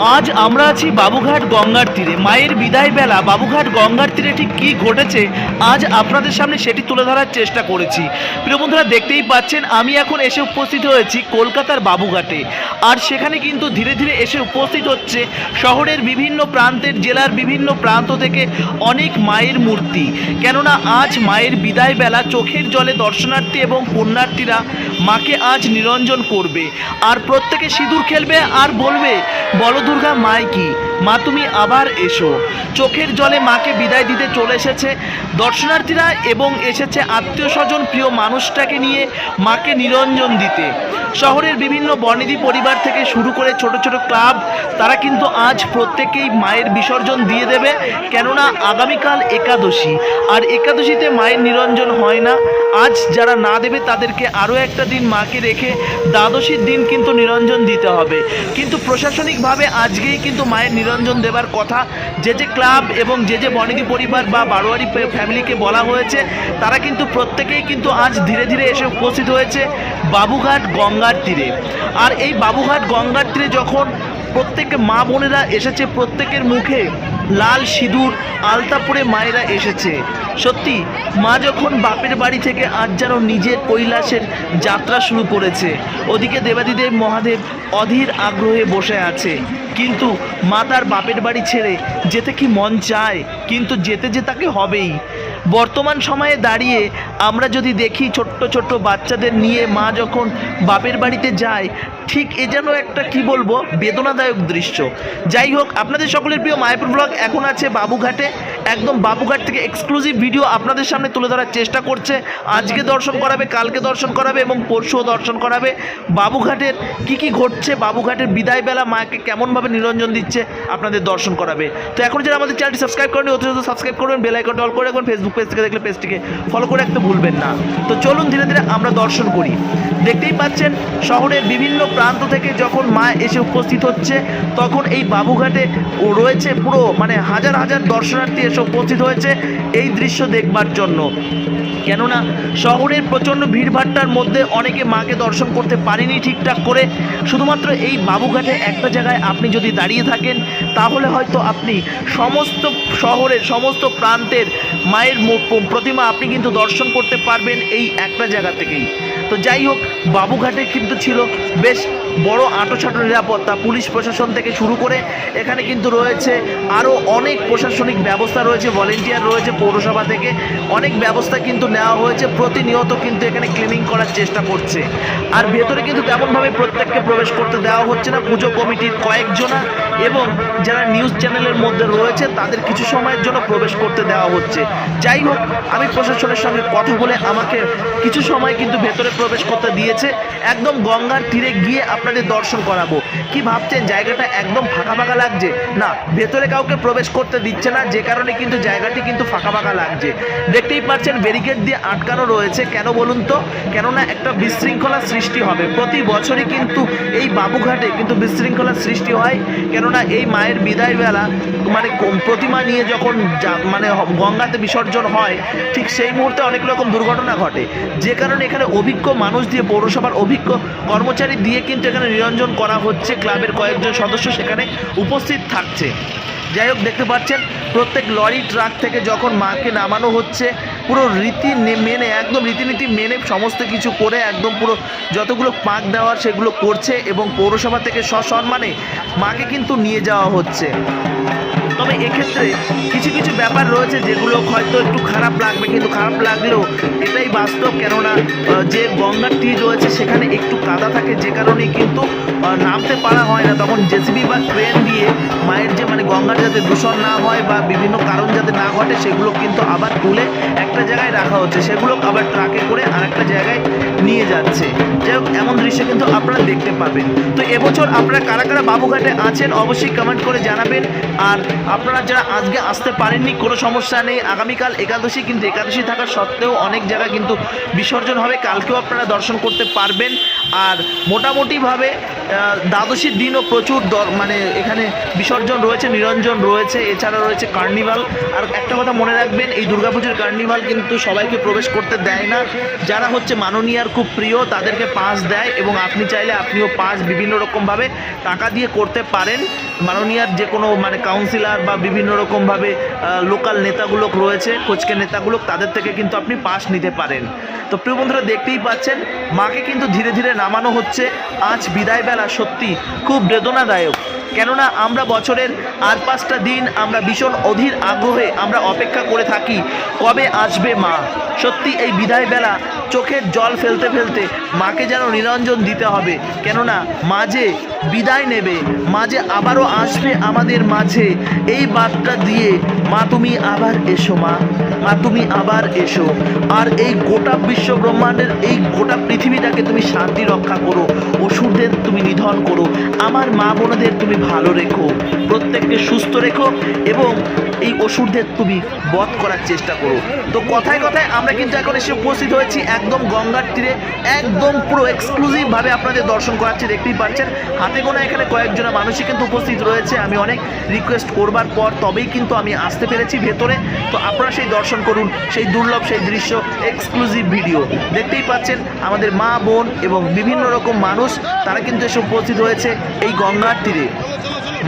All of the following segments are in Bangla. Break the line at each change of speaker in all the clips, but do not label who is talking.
আজ আমরা আছি বাবুঘাট গঙ্গার তীরে। মায়ের বিদায় বেলা বাবুঘাট গঙ্গার তীরে ঠিক কী ঘটেছে, আজ আপনাদের সামনে সেটি তুলে ধরার চেষ্টা করেছি। প্রিয় বন্ধুরা, দেখতেই পাচ্ছেন, আমি এখন এসে উপস্থিত হয়েছি কলকাতার বাবুঘাটে। আর সেখানে কিন্তু ধীরে ধীরে এসে উপস্থিত হচ্ছে শহরের বিভিন্ন প্রান্তের জেলার বিভিন্ন প্রান্ত থেকে অনেক মায়ের মূর্তি। কেননা আজ মায়ের বিদায় বেলা চোখের জলে দর্শনার্থী এবং পুণ্যার্থীরা মাকে আজ নিরঞ্জন করবে। আর প্রত্যেকে সিঁদুর খেলবে আর বলবে বলো দুর্গা মায় কি? মা তুমি আবার এসো। চোখের জলে মাকে বিদায় দিতে চলে এসেছে দর্শনার্থীরা এবং এসেছে আত্মীয় স্বজন প্রিয় মানুষটাকে নিয়ে মাকে নিরঞ্জন দিতে। শহরের বিভিন্ন বর্ণিধি পরিবার থেকে শুরু করে ছোট ছোট ক্লাব, তারা কিন্তু আজ প্রত্যেকেই মায়ের বিসর্জন দিয়ে দেবে। কেননা আগামীকাল একাদশী, আর একাদশীতে মায়ের নিরঞ্জন হয় না। আজ যারা না দেবে, তাদেরকে আরও একটা দিন মাকে রেখে দ্বাদশীর দিন কিন্তু নিরঞ্জন দিতে হবে। কিন্তু প্রশাসনিকভাবে আজকেই কিন্তু মায়ের নিরঞ্জন দেবার কথা। যে যে ক্লাব এবং যে যে বনেদি পরিবার বা বারোয়ারি ফ্যামিলিকে বলা হয়েছে, তারা কিন্তু প্রত্যেকেই কিন্তু আজ ধীরে ধীরে এসে উপস্থিত হয়েছে বাবুঘাট গঙ্গার তীরে। আর এই বাবুঘাট গঙ্গার তীরে যখন প্রত্যেক মা বোনেরা এসেছে প্রত্যেকের মুখে লাল সিঁদুর আলতা পরে মায়েরা এসেছে। সত্যি, মা যখন বাপের বাড়ি থেকে আজ যেন নিজের কৈলাসের যাত্রা শুরু করেছে, ওদিকে দেবাদিদেব মহাদেব অধীর আগ্রহে বসে আছে। কিন্তু মা তার বাপের বাড়ি ছেড়ে যেতে কি মন চায়? কিন্তু যেতে যে তাকে হবেই। বর্তমান সময়ে দাঁড়িয়ে আমরা যদি দেখি ছোট্ট ছোট্ট বাচ্চাদের নিয়ে মা যখন বাপের বাড়িতে যায় ঠিক এ যেন একটা কি বলব, বেদনাদায়ক দৃশ্য। যাই হোক, আপনাদের সকলের প্রিয় মায়াপুর ব্লগ এখন আছে বাবুঘাটে। একদম বাবুঘাট থেকে এক্সক্লুসিভ ভিডিও আপনাদের সামনে তুলে ধরার চেষ্টা করছে। আজকে দর্শন করাবে, কালকে দর্শন করাবে এবং পরশুও দর্শন করাবে। বাবুঘাটের কি কি ঘটছে, বাবুঘাটের বিদায় বেলা মাকে কেমনভাবে নিরঞ্জন দিচ্ছে, আপনাদের দর্শন করাবে। তো এখন যারা আমাদের চ্যানেলটি সাবস্ক্রাইব করেন অতি সাবস্ক্রাইব করবেন বেল আইকনটা অল করে রাখবেন ফেসবুক পেজ থেকে দেখলে পেজটিকে ফলো করে রাখতে ভুলবেন না। তো চলুন ধীরে ধীরে আমরা দর্শন করি। দেখতেই পাচ্ছেন, শহরের বিভিন্ন প্রান্ত থেকে যখন মা এসে উপস্থিত হচ্ছে, তখন এই বাবুঘাটে রয়েছে পুরো মানে হাজার হাজার দর্শনার্থী এসে উপস্থিত হয়েছে এই দৃশ্য দেখবার জন্য। কেননা শহরের প্রচণ্ড ভিড়ভাট্টার মধ্যে অনেকে মাকে দর্শন করতে পারেনি ঠিকঠাক করে। শুধুমাত্র এই বাবুঘাটে একটা জায়গায় আপনি যদি দাঁড়িয়ে থাকেন, তাহলে হয়তো আপনি সমস্ত শহরের, সমস্ত প্রান্তের মায়ের প্রতিমা আপনি কিন্তু দর্শন করতে পারবেন এই একটা জায়গা থেকেই। তো যাই হোক বাবুঘাটে কিন্তু ছিল বেশ বড় আঁটোছাটো নিরাপত্তা পুলিশ প্রশাসন থেকে শুরু করে এখানে কিন্তু রয়েছে আরও অনেক প্রশাসনিক ব্যবস্থা রয়েছে ভলেন্টিয়ার রয়েছে পৌরসভা থেকে। অনেক ব্যবস্থা কিন্তু নেওয়া হয়েছে, প্রতিনিয়ত কিন্তু এখানে ক্লিনিং করার চেষ্টা করছে। আর ভেতরে কিন্তু তেমনভাবে প্রত্যেককে প্রবেশ করতে দেওয়া হচ্ছে না, পুজো কমিটির কয়েকজনা এবং যারা নিউজ চ্যানেলের মধ্যে রয়েছে, তাদের কিছু সময়ের জন্য প্রবেশ করতে দেওয়া হচ্ছে। যাই হোক, আমি প্রশাসনের সঙ্গে কথা বলে আমাকে কিছু সময় কিন্তু ভেতরে প্রবেশ করতে দিয়েছে। একদম গঙ্গার তীরে গিয়ে আপনাদের দর্শন করাবো। কি ভাবছেন? জায়গাটা একদম ফাঁকা ফাঁকা লাগছে? না, ভেতরে কাউকে প্রবেশ করতে দিচ্ছে না, যে কারণে কিন্তু জায়গাটি কিন্তু ফাঁকা ফাঁকা লাগছে। দেখতেই পাচ্ছেন ব্যারিকেড দিয়ে আটকানো রয়েছে। কেন বলুন তো? কেননা একটা বিশৃঙ্খলা সৃষ্টি হবে। প্রতি বছরই কিন্তু এই বাবুঘাটে কিন্তু বিশৃঙ্খলার সৃষ্টি হয়। কেননা এই মায়ের বিদায় বেলা মানে প্রতিমা নিয়ে যখন মানে গঙ্গাতে বিসর্জন হয়, ঠিক সেই মুহূর্তে অনেক রকম দুর্ঘটনা ঘটে। যে কারণে এখানে অভিজ্ঞ মানুষ দিয়ে, পৌরসভার অভিজ্ঞ কর্মচারী দিয়ে কিন্তু এখানে নিরঞ্জন করা হচ্ছে, ক্লাবের কয়েকজন সদস্য সেখানে উপস্থিত থাকছে। যাই হোক, দেখতে পাচ্ছেন, প্রত্যেক লরি ট্রাক থেকে যখন মাকে নামানো হচ্ছে পুরো রীতি মেনে, একদম রীতিনীতি মেনে সমস্ত কিছু করে একদম পুরো যতগুলো পাক দেওয়ার সেগুলো করছে এবং পৌরসভা থেকে সসম্মানে মাকে কিন্তু নিয়ে যাওয়া হচ্ছে। তবে এক্ষেত্রে কিছু কিছু ব্যাপার রয়েছে যেগুলো হয়তো একটু খারাপ লাগবে, কিন্তু খারাপ লাগলেও এটাই বাস্তব। কেননা যে গঙ্গার তীর রয়েছে সেখানে একটু কাদা থাকে, যে কারণে কিন্তু নামতে পারা হয় না। তখন জেসিবি বা ক্রেন দিয়ে মায়ের যে মানে গঙ্গার যাতে দূষণ না হয় বা বিভিন্ন কারণ যাতে না ঘটে, সেগুলো কিন্তু আবার তুলে একটা জায়গায় রাখা হচ্ছে, সেগুলো আবার ট্রাকে করে আরেকটা জায়গায় নিয়ে যাচ্ছে। যাই হোক, এমন দৃশ্য কিন্তু আপনারা দেখতে পাবেন। তো এবছর আপনারা কারা কারা বাবুঘাটে আছেন, অবশ্যই কমেন্ট করে জানাবেন। আর আপনারা যারা আজকে আসতে পারেননি, কোনো সমস্যা নেই। আগামীকাল একাদশী, কিন্তু একাদশী থাকা সত্ত্বেও অনেক জায়গা কিন্তু বিসর্জন হবে। কালকেও আপনারা দর্শন করতে পারবেন। আর মোটামুটিভাবে দ্বাদশীর দিনও প্রচুর মানে এখানে বিসর্জন রয়েছে, নিরঞ্জন রয়েছে, এছাড়া রয়েছে কার্নিভাল। আর একটা কথা মনে রাখবেন, এই দুর্গাপুজোর কার্নিভাল কিন্তু সবাইকে প্রবেশ করতে দেয় না। যারা হচ্ছে মাননীয়ার খুব প্রিয়, তাদেরকে পাস দেয় এবং আপনি চাইলে আপনিও পাস বিভিন্ন রকমভাবে টাকা দিয়ে করতে পারেন। মাননীয়ার যে কোনো মানে কাউন্সিলার বা বিভিন্ন রকমভাবে লোকাল নেতাগুলো রয়েছে কোচকে নেতাগুলো তাদের থেকে কিন্তু আপনি পাস নিতে পারেন। তো প্রিয় বন্ধুরা, দেখতেই পাচ্ছেন, মাকে কিন্তু ধীরে ধীরে নামানো হচ্ছে। আজ বিদায়বেলা সত্যি খুব বেদনাদায়ক। কেননা আমরা বছরের আর পাঁচটা দিন আমরা ভীষণ অধীর আগ্রহে আমরা অপেক্ষা করে থাকি, কবে আসবে মা? সত্যি এই বিদায় বেলা চোখের জল ফেলতে ফেলতে মাকে যেন নিরঞ্জন দিতে হবে। কেননা মাঝে বিদায় নেবে মাঝে আবারও আসবে আমাদের মাঝে, এই বার্তা দিয়ে মা তুমি আবার এসো মা। মা তুমি আবার এসো। আর এই গোটা বিশ্ব ব্রহ্মাণ্ডের এই গোটা পৃথিবীটাকে তুমি শান্তি রক্ষা করো, অসুরদের তুমি নিধন করো, আমার মা বোনদের তুমি ভালো রেখো, প্রত্যেককে সুস্থ রেখো এবং এই অসুরদের তুমি বধ করার চেষ্টা করো। তো কথায় কথায় আমরা কিন্তু এখন এসে উপস্থিত হয়েছি একদম গঙ্গার তীরে, একদম পুরো এক্সক্লুসিভভাবে আপনাদের দর্শন করাচ্ছি, দেখতেই পাচ্ছেন। হাতে গোনা এখানে কয়েকজন মানুষই কিন্তু উপস্থিত রয়েছে, আমি অনেক রিকোয়েস্ট করবার পর তবেই কিন্তু আমি আসতে পেরেছি ভেতরে। তো আপনারা সেই দর্শন করুন সেই দুর্লভ সেই দৃশ্য এক্সক্লুসিভ ভিডিও দেখতেই পাচ্ছেন আমাদের মা, বোন এবং বিভিন্ন রকম মানুষ, তারা কিন্তু এসে উপস্থিত হয়েছে এই গঙ্গার তীরে।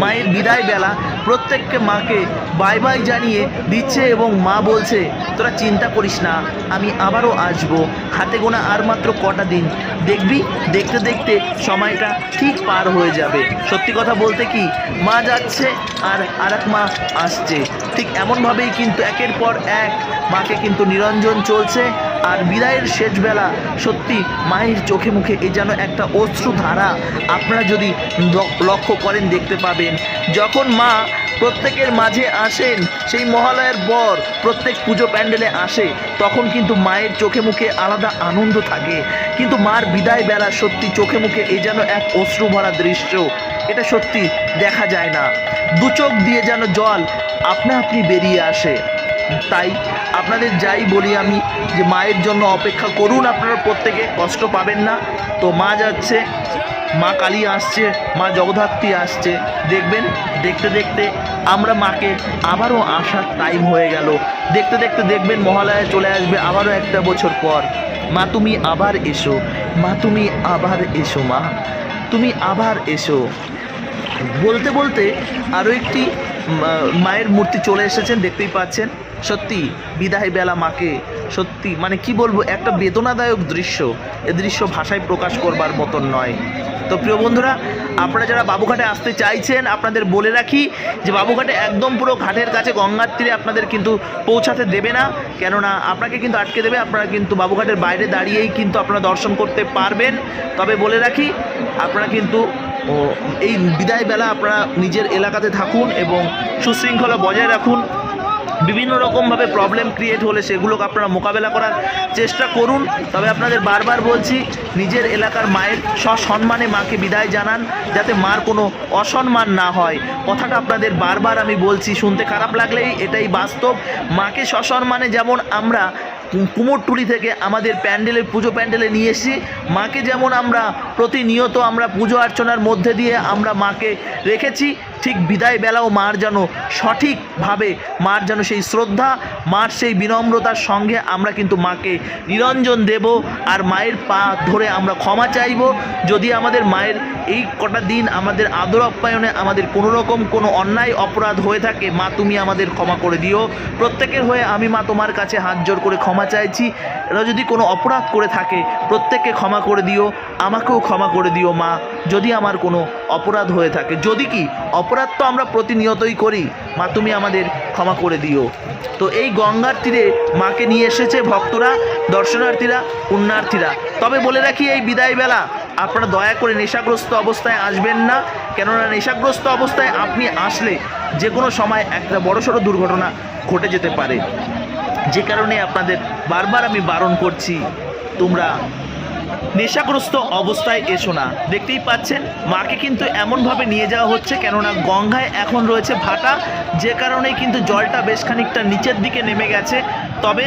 মায়ের বিদায় বেলা প্রত্যেককে মাকে বাই বাই জানিয়ে দিচ্ছে এবং মা বলছে তোরা চিন্তা করিস না, আমি আবারও আসব। হাতে গোনা আর মাত্র কটা দিন। দেখবি, দেখতে দেখতে সময়টা ঠিক পার হয়ে যাবে। সত্যি কথা বলতে কি, মা যাচ্ছে আর আর এক মা আসছে। ঠিক এমনভাবেই কিন্তু একের পর এক মাকে কিন্তু নিরঞ্জন চলছে আর বিদায়ের শেষ বেলা সত্যি মায়ের চোখে মুখে এই যেন একটা অশ্রু ধারা। আপনারা যদি লক্ষ্য করেন দেখতে পাবেন, যখন মা প্রত্যেকের মাঝে আসেন, সেই মহালয়ের পর প্রত্যেক পুজো প্যান্ডেলে আসে, তখন কিন্তু মায়ের চোখে মুখে আলাদা আনন্দ থাকে। কিন্তু মার বিদায় বেলা সত্যি চোখে মুখে এই যেন এক অশ্রু ভরা দৃশ্য। এটা সত্যি দেখা যায় না। দু চোখ দিয়ে যেন জল আপনা আপনি বেরিয়ে আসে। তাই আপনাদের যাই বলি আমি যে মায়ের জন্য অপেক্ষা করুন আপনারা প্রত্যেকে, কষ্ট পাবেন না। তো মা যাচ্ছে, মা কালী আসছে, মা জগদ্ধাত্রী আসছে। দেখবেন, দেখতে দেখতে আমরা মাকে আবারও আসার টাইম হয়ে গেল। দেখতে দেখতে দেখবেন মহালয়া চলে আসবে আবারও একটা বছর পর। মা, তুমি আবার এসো। মা, তুমি আবার এসো, মা। তুমি আবার এসো। বলতে বলতে আরও একটি মায়ের মূর্তি চলে এসেছেন, দেখতেই পাচ্ছেন। সত্যি, বিদায় বেলা মাকে, সত্যি মানে কি বলব, একটা বেদনাদায়ক দৃশ্য। এ দৃশ্য ভাষায় প্রকাশ করবার মতন নয়। তো প্রিয় বন্ধুরা, আপনারা যারা বাবুঘাটে আসতে চাইছেন, আপনাদের বলে রাখি যে বাবুঘাটে একদম পুরো ঘাটের কাছে গঙ্গার তীরে আপনাদের কিন্তু পৌঁছাতে দেবে না। কেননা আপনাকে কিন্তু আটকে দেবে, আপনারা কিন্তু বাবুঘাটের বাইরে দাঁড়িয়েই কিন্তু আপনারা দর্শন করতে পারবেন। তবে বলে রাখি, আপনারা কিন্তু এই বিদায় বেলা আপনারা নিজের এলাকাতে থাকুন এবং সুশৃঙ্খলা বজায় রাখুন। বিভিন্ন রকমভাবে প্রবলেম ক্রিয়েট হলে সেগুলোকে আপনারা মোকাবেলা করার চেষ্টা করুন। তবে আপনাদের বারবার বলছি, নিজের এলাকার মায়ের সসম্মানে মাকে বিদায় জানান, যাতে মার কোনো অসম্মান না হয়। কথাটা আপনাদের বারবার আমি বলছি, শুনতে খারাপ লাগলেই এটাই বাস্তব। মাকে সসম্মানে যেমন আমরা কুমোরটুলি থেকে আমাদের প্যান্ডেলের পুজো প্যান্ডেলে নিয়ে এসেছি, মাকে যেমন আমরা প্রতিনিয়ত আমরা পুজো অর্চনার মধ্যে দিয়ে আমরা মাকে রেখেছি ঠিক বিদায় বেলাও মার যেন সঠিকভাবে, মার যেন সেই শ্রদ্ধা, মার সেই বিনম্রতার সঙ্গে আমরা কিন্তু মাকে নিরঞ্জন দেব আর মায়ের পা ধরে আমরা ক্ষমা চাইব। যদি আমাদের মায়ের এই কটা দিন আমাদের আদর আপ্যায়নে আমাদের কোনো রকম কোনো অন্যায় অপরাধ হয়ে থাকে, মা তুমি আমাদের ক্ষমা করে দিও। প্রত্যেকের হয়ে আমি মা তোমার কাছে হাত জোর করে ক্ষমা চাইছি। এরা যদি কোনো অপরাধ করে থাকে, প্রত্যেককে ক্ষমা করে দিও, আমাকেও ক্ষমা করে দিও মা। যদি আমার কোনো অপরাধ হয়ে থাকে। যদি কি, অপরাধ তো আমরা প্রতিনিয়তই করি। মা, তুমি আমাদের ক্ষমা করে দিও। তো এই গঙ্গার তীরে মাকে নিয়ে এসেছে ভক্তরা, দর্শনার্থীরা, পুণ্যার্থীরা। তবে বলে রাখি, এই বিদায় বেলা আপনারা দয়া করে নেশাগ্রস্ত অবস্থায় আসবেন না। কেননা নেশাগ্রস্ত অবস্থায় আপনি আসলে যে কোনো সময় একটা বড়সড় দুর্ঘটনা ঘটে যেতে পারে। যে কারণে আপনাদের বারবার আমি বারণ করছি, তোমরা নেশাগ্রস্ত অবস্থায় এসো না। দেখতেই পাচ্ছেন, মাকে কিন্তু এমনভাবে নিয়ে যাওয়া হচ্ছে কেননা গঙ্গায় এখন রয়েছে ভাটা, যে কারণে কিন্তু জলটা বেশ খানিকটা নিচের দিকে নেমে গেছে। তবে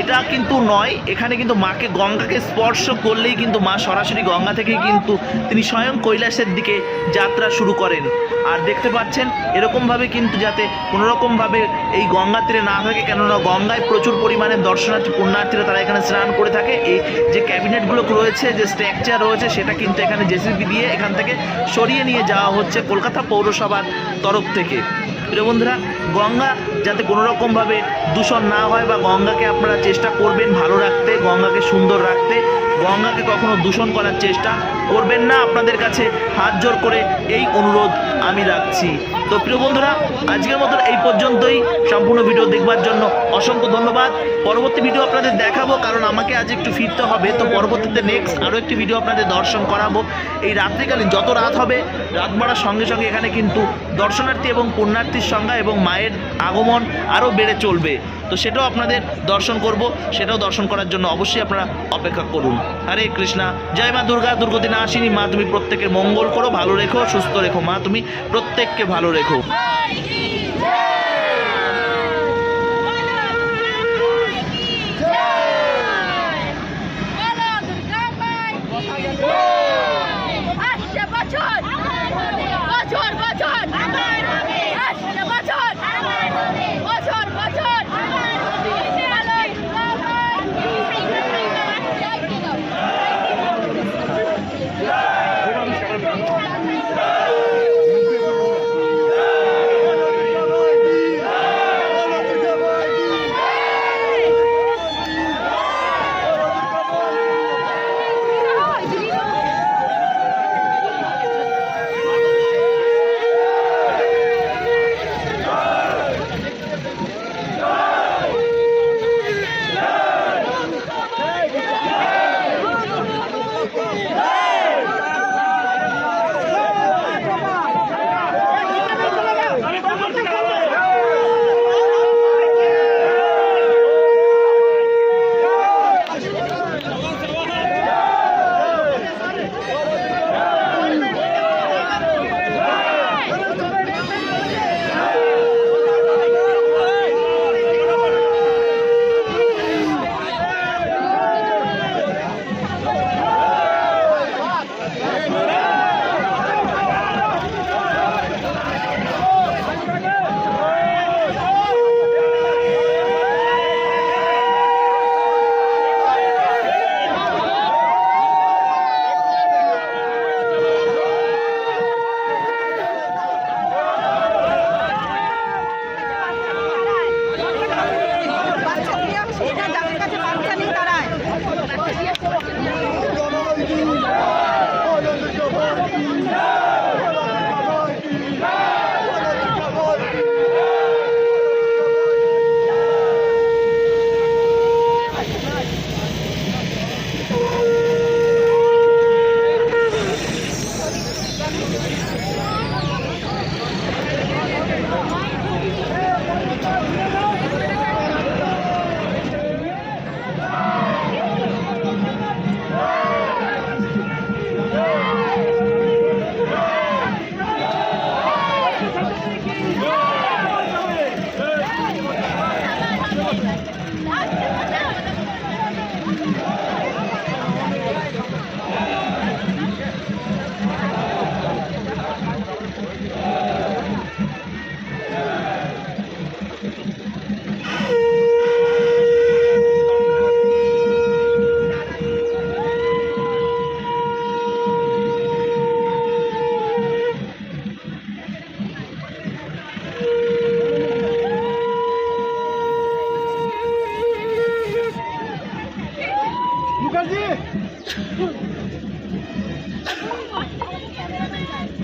এটা কিন্তু নয়, এখানে কিন্তু মাকে গঙ্গাকে স্পর্শ করলেই কিন্তু মা সরাসরি গঙ্গা থেকেই কিন্তু তিনি স্বয়ং কৈলাসের দিকে যাত্রা শুরু করেন। আর দেখতে পাচ্ছেন, এরকমভাবে কিন্তু যাতে কোনোরকমভাবে এই গঙ্গা তীরে না থাকে, কেননা গঙ্গায় প্রচুর পরিমাণে দর্শনার্থী, পুণ্যার্থীরা তারা এখানে স্নান করে থাকে। এই যে ক্যাবিনেটগুলো রয়েছে, যে স্ট্রাকচার রয়েছে, সেটা কিন্তু এখানে জেসিবি দিয়ে এখান থেকে সরিয়ে নিয়ে যাওয়া হচ্ছে কলকাতা পৌরসভার তরফ থেকে। প্রিয় বন্ধুরা, গঙ্গা যাতে কোনো রকমভাবে দূষণ না হয় বা গঙ্গাকে আপনারা চেষ্টা করবেন ভালো রাখতে, গঙ্গাকে সুন্দর রাখতে। গঙ্গাকে কখনো দূষণ করার চেষ্টা করবেন না। আপনাদের কাছে হাত জোর করে এই অনুরোধ আমি রাখছি। তো প্রিয় বন্ধুরা, আজকের মতন এই পর্যন্তই। সম্পূর্ণ ভিডিও দেখবার জন্য অসংখ্য ধন্যবাদ। পরবর্তী ভিডিও আপনাদের দেখাবো, কারণ আমাকে আজ একটু ফিরতে হবে। তো পরবর্তীতে নেক্সট আরও একটি ভিডিও আপনাদের দর্শন করাবো। এই রাত্রিকালীন যত রাত হবে, রাত বাড়ার সঙ্গে সঙ্গে এখানে কিন্তু দর্শনার্থী এবং পুণ্যার্থীর সংখ্যা এবং মায়ের আগমন আরও বেড়ে চলবে। তো সেটাও আপনাদের দর্শন করব, সেটাও দর্শন করার জন্য অবশ্যই আপনারা অপেক্ষা করুন। হরে কৃষ্ণা, জয় মা দুর্গা দুর্গদিন আসিনি মা তুমি প্রত্যেকের মঙ্গল করো, ভালো রেখো, সুস্থ রেখো, মা তুমি প্রত্যেককে ভালো রেখো।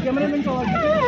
Cameraman tawag dito.